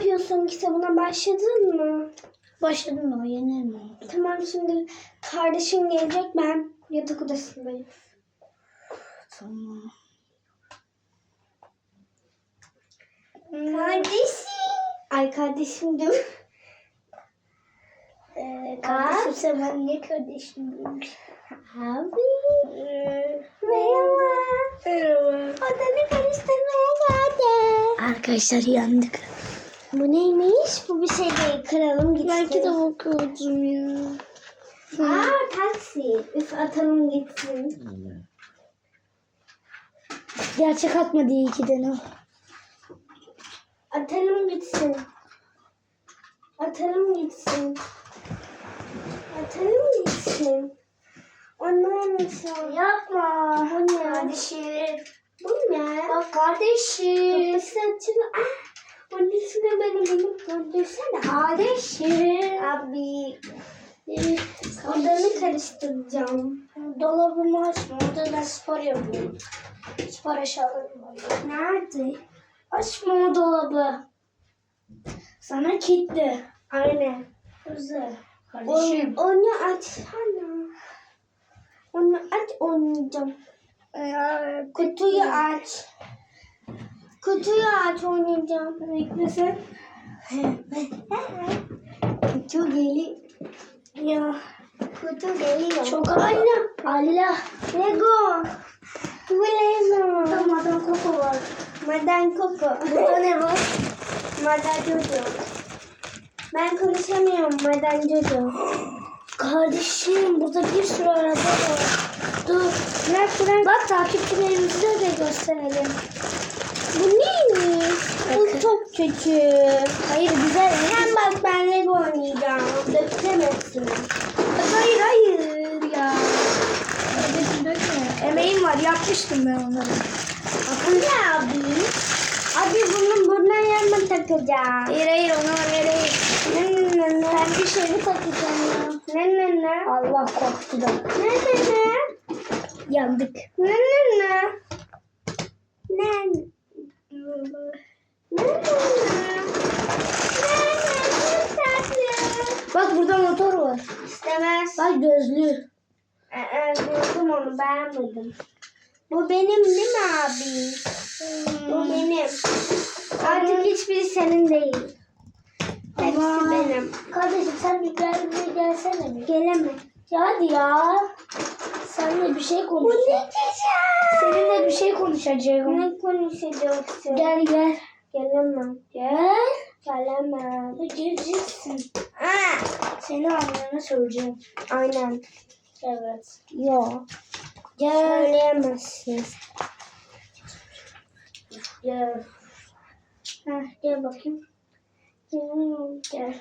yapıyorsun? Kitabına başladın mı? Başladım da o yeni mi oldu? Tamam şimdi kardeşim gelecek ben yatak odasındayım. Tamam. Kardeşim. Ay kardeşim diyorum. Ee, kardeşim sen ben niye kardeşim değilmiş? Abi. Merhaba. Merhaba. Odanı karıştırmaya geldim. Arkadaşlar yandık. Bu neymiş? Bu bir şey değil. Kıralım gitsin. Ben kitap okuyordum ya. Aa taksi. Üf atalım gitsin. Gerçek atma diye iki tane. Atalım gitsin. Atalım gitsin. Atalım gitsin. Anlamışım. Yapma. Bu ne? Kardeşim. Bu ne? Bak kardeşim. Kapısı açılı. Ah! Annesine beni benim göndersene. Kardeşim. Abi. Odanı karıştıracağım. Dolabımı açma. Orada ben spor yapıyorum. Spor eşyalarım var. Nerede? Açma o dolabı. Sana kilitli. Aynen. Güzel. Onu, Kardeşim. onu açsana. Onu aç oynayacağım. Ee, Kutuyu aç. Kutuyu aç oynayacağım. Beklesen. Kutu geliyor. Ya. Kutu geliyor. Çok ayna. Allah. Lego. Bu Lego. Madan koku var. Maden Coco. Burada ne var? Maden Jojo. Ben konuşamıyorum Maden Jojo. Kardeşim burada bir sürü araba var. Dur. Bırak bırak. Bak takipçilerimize de gösterelim. Bu neymiş? Bu Bakın. çok küçük. Hayır güzel. Sen bak ben Lego oynayacağım. Dökemezsin. Hayır hayır ya. Kardeşim dökme. Emeğim var yapmıştım ben onları. Bu ne abi? Abi bunu burnuna yanına takacağım. Hayır hayır hayır hayır. Ne ne ne ne. Ben bir şeyini takacağım ya. Ne ne ne. Allah korktu da. Ne ne ne. Yandık. Ne ne ne. Ne ne. Bak burada motor var. İstemez. Bak gözlü. Ee, gördüm onu beğenmedim. Bu benim değil mi abi? Bu benim. Artık hiçbiri senin değil. Hepsi Ama- benim. Kardeşim sen bir gel bir gelsene. Gelemem. Ya hadi ya. Seninle bir şey konuşacağım. Seninle bir şey konuşacağım. Ne konuşacaksın? Gel gel. Gelemem. Gel. Gelemem. Geleceksin. Aa, Seni annene söyleyeceğim. aynen. Evet. Yok. Gel. Söyleyemezsin. Gel. Heh, gel bakayım. Hmm, Gel.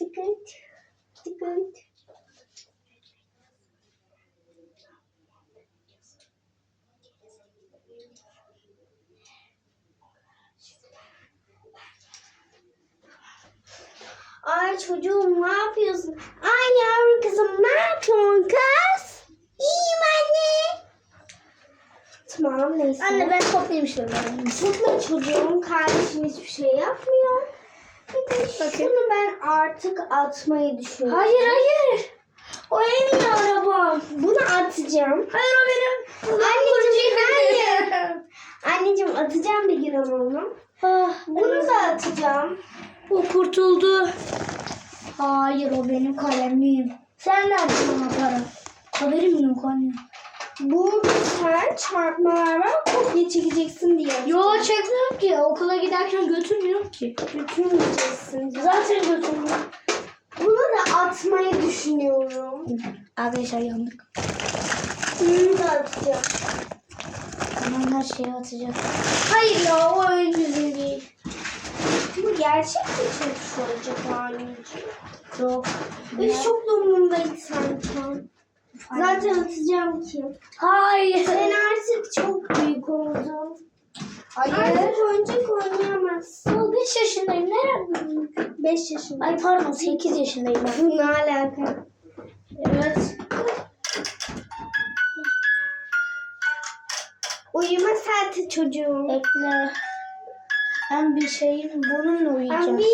Dikkat. Dikkat. Ay çocuğum ne yapıyorsun? Ay yavru kızım ne yapıyorsun kız? İyiyim anne. Tamam neyse. Anne ben toplayayım şunları. Sıkma çocuğum. Kardeşim hiçbir şey yapmıyor. Bir de şunu ben artık atmayı düşünüyorum. Hayır hayır. O en iyi arabam. Bunu atacağım. Hayır o benim. Anneciğim hayır. Anneciğim atacağım bir gün onu. Ah, Bunu da atacağım. O kurtuldu. Hayır o benim kalemliğim. Sen nerede bana para? Haberim yok anne. Burada sen çarpmalar var. Kopya çekeceksin diye. Yo çekmiyorum ki. Okula giderken götürmüyorum ki. Götürmeyeceksin. Zaten götürmüyorum. Bunu da atmayı düşünüyorum. Arkadaşlar yandık. Bunu da atacağım. Tamam her şeyi atacak. Hayır ya o oyun güzel değil. Bu gerçek mi çok olacak anneciğim? Yok. Biz çok durumundayız sanki. Zaten atacağım ki. Hayır. Sen artık çok büyük oldun. Hayır. Artık oyuncak oynayamazsın. Ya 5 yaşındayım. Nerede? 5 yaşında. Ay pardon 8 yaşındayım ben. Ne alaka? Evet. Uyuma saati çocuğum. Bekle. Ben bir şeyin bununla uyuyacağım. Abi.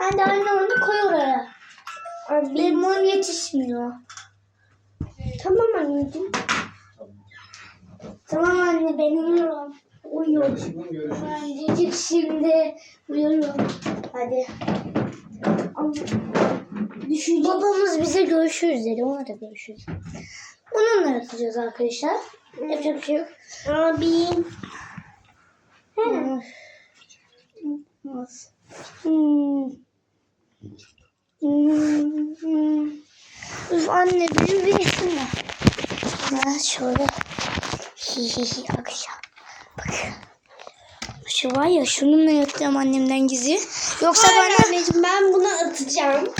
Ben de aynı onu koy oraya. Abi. Benim oyun yetişmiyor. Tamam anneciğim. Tamam anne ben uyuyorum. Uyuyorum. Ben şimdi uyuyorum. Hadi. Düşeceğiz. Babamız bize görüşürüz dedi. Ona da görüşürüz. Onunla yatacağız arkadaşlar. Yapacak bir şey yok. Abi. Hmm. Nasıl? Hmm. Hmm. Hmm. Üf anne benim bir işim var. Ha şöyle. Hihihi akşam. Bak. Şu var ya şununla yatacağım annemden gizli. Yoksa Hayır bana... anneciğim ben bunu atacağım.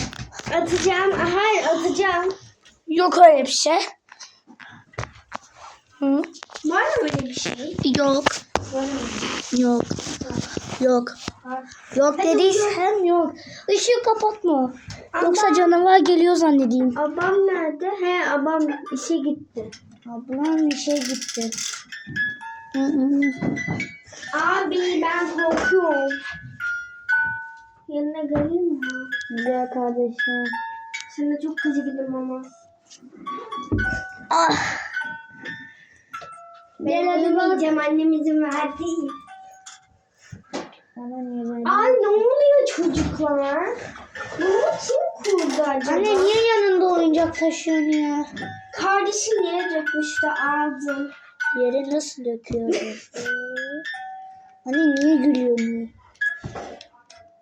Atacağım. Hayır atacağım. Yok öyle bir şey. Hı? Var mı öyle bir şey? Yok. Yok. Yok. Yok dediysem yok. Işığı kapatma. Yoksa canavar geliyor zannedeyim. Abam nerede? He abam işe gitti. Ablam bir şey gitti. Hı hı. Abi ben korkuyorum. Yanına geleyim mi? Güzel kardeşim. Sana çok kızgınım ama. Ah. Ben yemeyeceğim annem izin verdi. Niye? Ay ne oluyor çocuklar? Bunu kim kurdu acaba? Anne niye yanında oyuncak taşıyorsun ya? Kardeşim yere dökmüştü aldım. Yere nasıl döküyorsun? Anne niye gülüyorsun?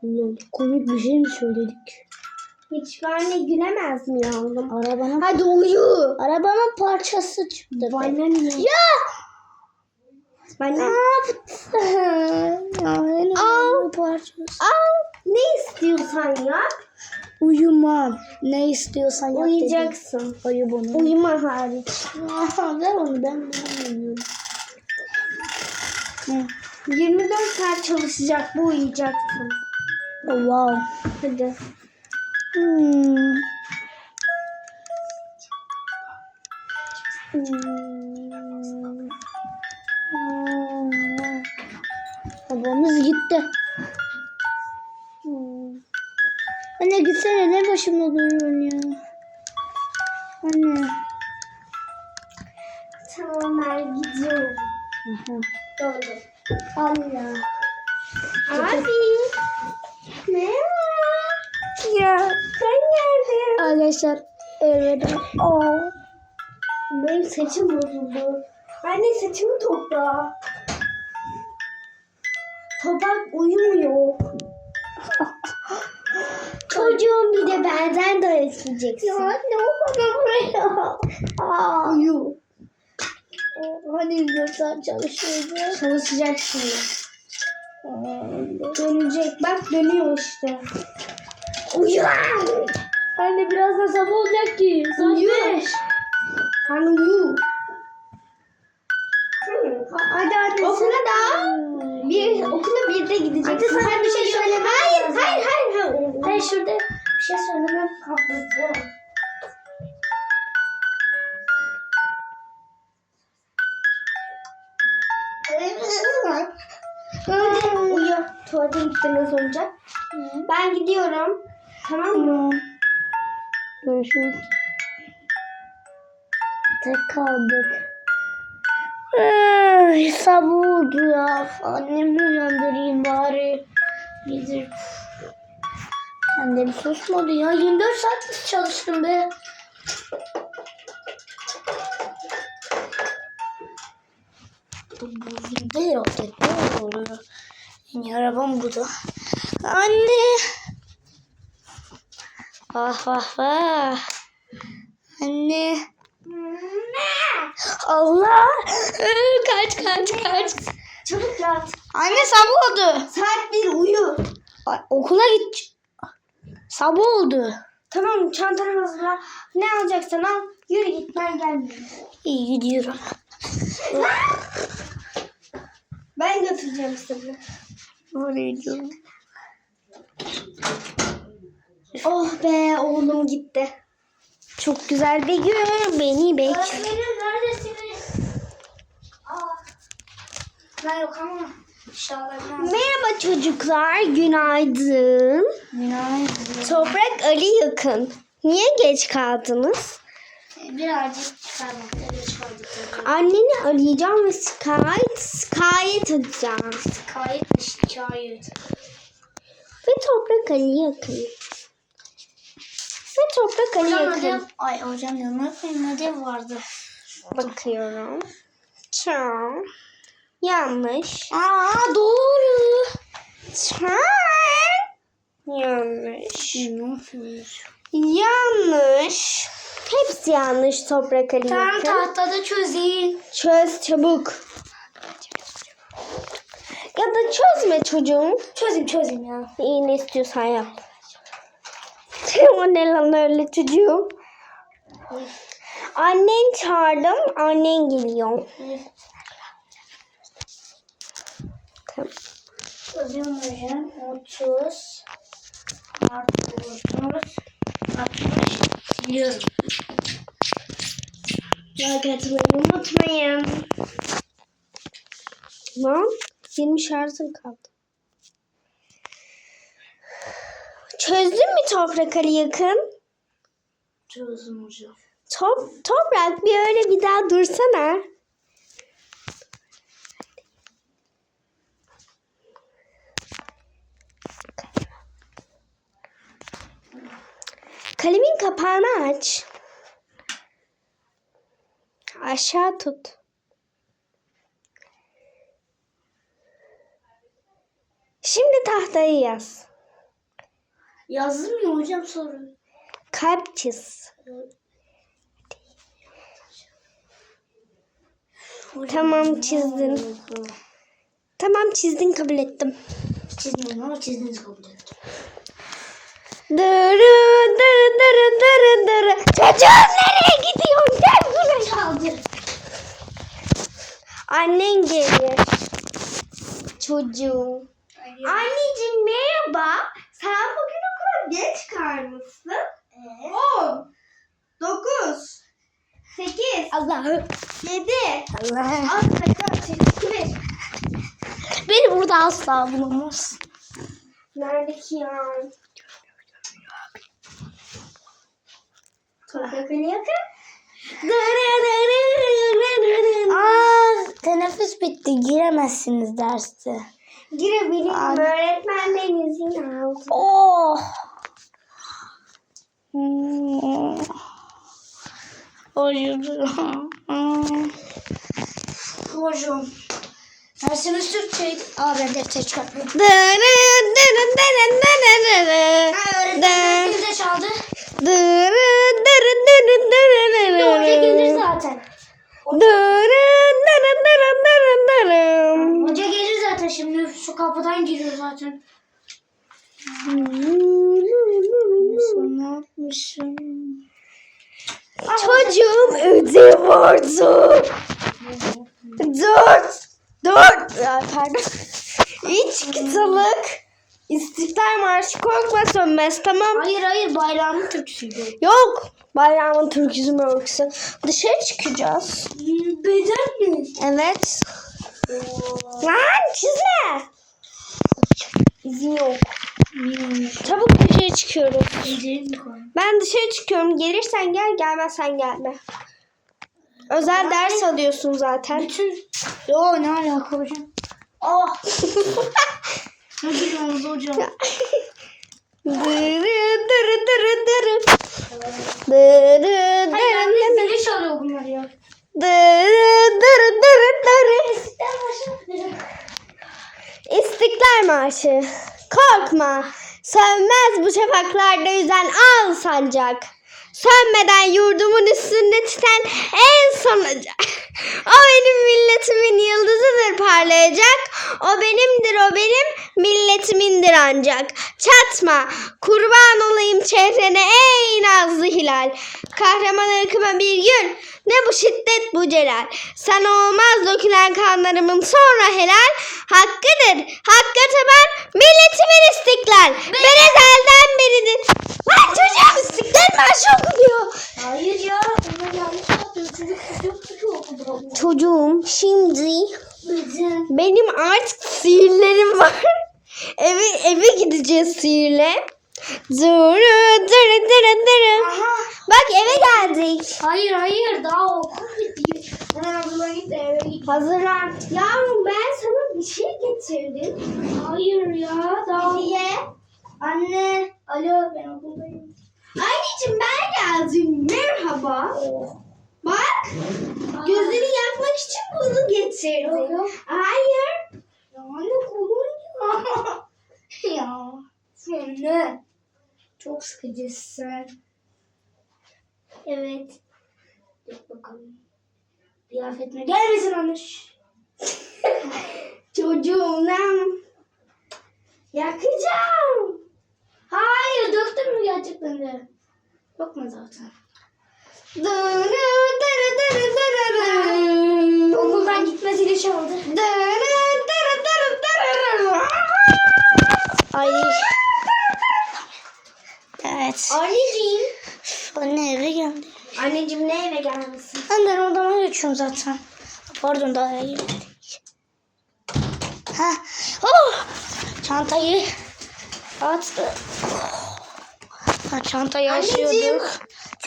Lol, komik bir şey mi söyledik? Hiçbir anne gülemez mi yavrum? Arabanın Hadi uyu. arabanın parçası çıktı. Bana ne? Ya! Bana. Ne yaptın? Al. Ne istiyorsan yap. Uyumam. Ne istiyorsan yap dedim. Uyuyacaksın. Uyu bunu. Uyuma hariç. Ver onu ben uyuyorum. Hı. 24 saat çalışacak bu uyuyacaksın. Oh, wow. Hadi. Hmm. Tamam ben gidiyorum. Doğru. Allah. Abi. Merhaba. Ya ben geldim. Arkadaşlar evet. Oh. Benim saçım bozuldu. Anne saçımı topla. Topak uyumuyor. Çocuğum bir de benden de isteyeceksin. Ya anne o bana buraya. Aa. Uyu. Hani yoksa çalışıyordu. Çalışacak şimdi. Aa. Dönecek. Bak dönüyor işte. Uyu. Anne birazdan sabah olacak ki. Saat beş. Hani uyu. Hadi hadi. Okula da. Bir, okula birde gideceksin. Hadi sana bir şey söylemem Hayır, hayır, hayır, hayır. Şurada bir şey söylemem kalktı. Az önce. Ben gidiyorum. Tamam mı? Görüşürüz. Tek kaldık. Ay, sabah oldu ya. Annemi uyandırayım bari. Nedir? Bir susmadı ya. 24 saat çalıştım be. Bu bozuldu ya. Ne oluyor? Yeni arabam bu da. Anne. Vah vah vah. Anne. Allah. Kaç kaç kaç. Çabuk yat. Anne sabah oldu. Saat bir uyu. Ay, okula git. Sabah oldu. Tamam çantanı hazırla. Ne alacaksan al. Yürü git ben gelmiyorum. İyi gidiyorum. Ben götüreceğim seni. Oraya gidiyorum. Oh be oğlum gitti. Çok güzel bir gün beni bekliyor. Öğretmenim neredesiniz? Ben yok ama Merhaba çocuklar, günaydın. Günaydın. Toprak Ali Yakın. Niye geç kaldınız? Birazcık çıkarmakta geç kaldık. Anneni arayacağım ve şikayet, şikayet edeceğim. Kayıt şikayet. Ve Toprak Ali Yakın. Ve Toprak Ali Hocam Yakın. ay hocam yanına koyayım ödev vardı. Bakıyorum. Tamam. Yanlış. Aa doğru. Tamam. Yanlış. Yanlış. Hepsi yanlış Toprak Ali Tamam Yakın. tahtada çözeyim. Çöz çabuk. Ya da çözme çocuğum. Çözeyim çözeyim ya. İyi ne istiyorsan yap. o ne lan öyle çocuğum. Annen çağırdım. Annen geliyor. Tamam. Çözüyorum hocam. 30 artı 30 60 biliyorum. Like atmayı unutmayın. Lan 20 şarjım kaldı. Çözdün mü Toprak Ali yakın? Çözdüm hocam. Top, toprak bir öyle bir daha dursana. Kalemin kapağını aç. Aşağı tut. Şimdi tahtayı yaz. Yazdım ya hocam soru. Kalp çiz. Tamam çizdin. Tamam çizdin kabul ettim. Çizmedim ama çizdiğinizi kabul ettim. Dırı dırı dırı dırı dırı. Çocuğum nereye gidiyorsun? Gel buraya. Çaldı. Annen geliyor. Çocuğum. Anneciğim merhaba. Sen bugün okula geç kalmışsın. 10, 9, 8, Allah'ım. 7, Allah. 6, 4, 5. Beni burada asla bulamaz. Nerede ki ya? Toprak Ali yakın. Aa, teneffüs bitti. Giremezsiniz derste. Girebilirim. Ay. Öğretmenden izin aldım. Oh. Hmm. Hocam. Hocam. Dersimiz Türkçeydi. Aa ben defter çıkartmıyorum. Öğretmen de çaldı. Hoca gelir zaten. Hoca gelir zaten şimdi. Şu kapıdan giriyor zaten. Ne yapmışım? Çocuğum ödev vardı. Dört. Dört. Ya, Pardon. Üç kıtalık. İstiklal Marşı korkma sönmez tamam. Hayır hayır bayramın Türkçüydü. Yok. Bayramın türküsü mörküsü. Dışarı çıkacağız. Beden mi? Evet. Lan çizme. İzin yok. Çabuk dışarı çıkıyoruz. Ben dışarı çıkıyorum. Gelirsen gel, gelmezsen gelme. Özel ders alıyorsun zaten. Bütün... Yo ne alaka hocam? Oh. ne gülüyorsunuz hocam? Dırı dırı dırı dırı. Dırı Hayır anne dırı. zili çalıyor bunlar ya. Dırı dırı dırı dırı. İstiklal Marşı. Korkma. Sönmez bu şafaklarda yüzen al sancak. Sönmeden yurdumun üstünde titen en son ocak. O benim milletimin yıldızıdır parlayacak. O benimdir o benim milletimindir ancak. çatma. Kurban olayım çehrene ey nazlı hilal. Kahraman ırkıma bir gün ne bu şiddet bu celal. Sana olmaz dökülen kanlarımın sonra helal. Hakkıdır hakka taban milletimin istiklal. Ben ezelden beridir. Lan çocuğum istiklal marşı okunuyor. Hayır ya. Ona yanlış yaptım. Çocuk çocuk çocuk okudu. Çocuğum şimdi Bizim. Benim artık sihirlerim var. eve eve gideceğiz sihirle. Dırı dırı dırı. Aha. Bak eve geldik. Hayır hayır daha okul bitiyor. Hemen okula git eve git. Hazırlan. Yavrum ben sana bir şey getirdim. Hayır ya daha. Niye? Anne. Alo ben okuldayım. Anneciğim ben geldim. Merhaba. Bak gözünü yakmak için bunu getirdim. Yok. Hayır. Ya anne kolun ya. Anne. Çok sıkıcısın. Evet. Dur bakalım. Kıyafetine gelmesin anne. Şşş. Çocuğumdan yakacağım. Hayır döktün mü gerçekten de? Mu zaten? Dırı dırı dırı dırı dırı. Okuldan gitme zili çaldı. Ay. Evet. Anneciğim. Anne eve geldi. Anneciğim ne eve gelmesin? Ben ben odama geçiyorum zaten. Pardon daha eve girmedik. Ha. Oh! Çantayı attı. Ha, çantayı Anneciğim. asıyorduk.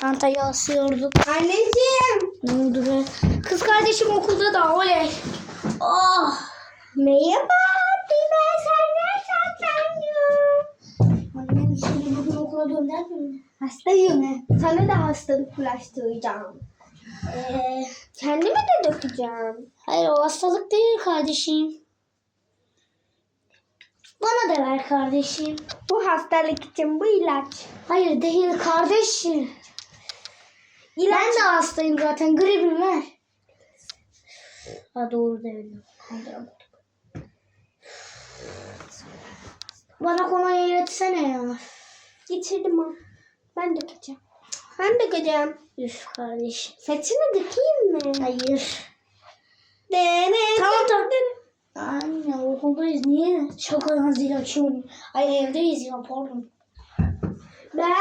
Çantayı asıyorduk. Anneciğim. Ne oldu be? Kız kardeşim okulda da oley. Oh! Merhaba. Ben senden saklanıyorum. Annem seni bugün okula göndermiyor mu? Hastayım. Sana da hastalık bulaştıracağım. Ee, Kendime de dökeceğim. hayır o hastalık değil kardeşim. Bana da ver kardeşim. Bu hastalık için bu ilaç. Hayır değil kardeşim. Ben de hastayım zaten. Gripim var. Ha doğru dedim. Bana kolonya üretsene ya. Getirdim o. Ben dökeceğim. Ben dökeceğim. Üf kardeş. Saçını dökeyim mi? Hayır. Dene, Tamam, tamam. Anne okuldayız. Niye şakadan zil açıyorum? Ay evdeyiz ya pardon. Ben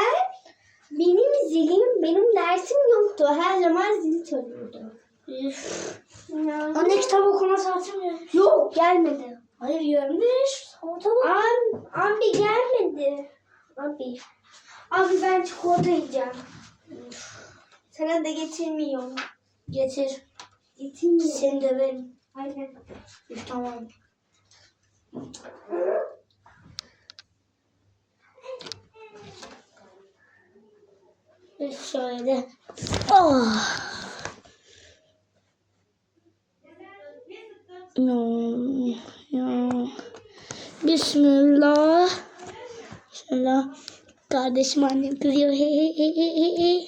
benim zilim, benim dersim yoktu. Her zaman zil çalıyordu. Anne kitap okuma saatim ya. Yok gelmedi. Hayır gelmiş. Bak. Abi, gelmedi. Abi. Abi ben çikolata yiyeceğim. Sana da getirmiyorum. Getir. Getirmiyorum. Seni de benim. Aynen. Tamam. Şöyle. Oh. No, no. Bismillah. Şöyle. Kardeşim annem kızıyor. He he he he he.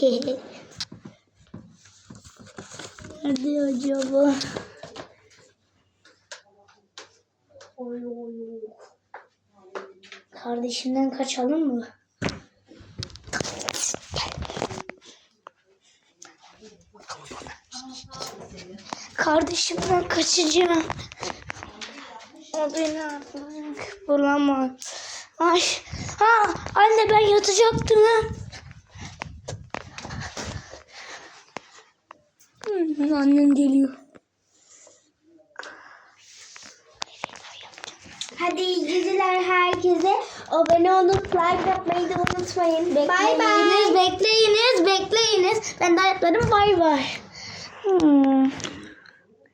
He he. Nerede acaba? Oy oy oy. Kardeşinden kaçalım mı? Kardeşimden kaçacağım. O beni artık bulamaz. Ay, ha, anne ben yatacaktım. Hı, Annem geliyor. Hadi iyi geceler herkese. Abone olup like yapmayı da unutmayın. Bay bay. Bekleyiniz, bekleyiniz, bekleyiniz. Ben de ayaklarım bay bay. Hmm.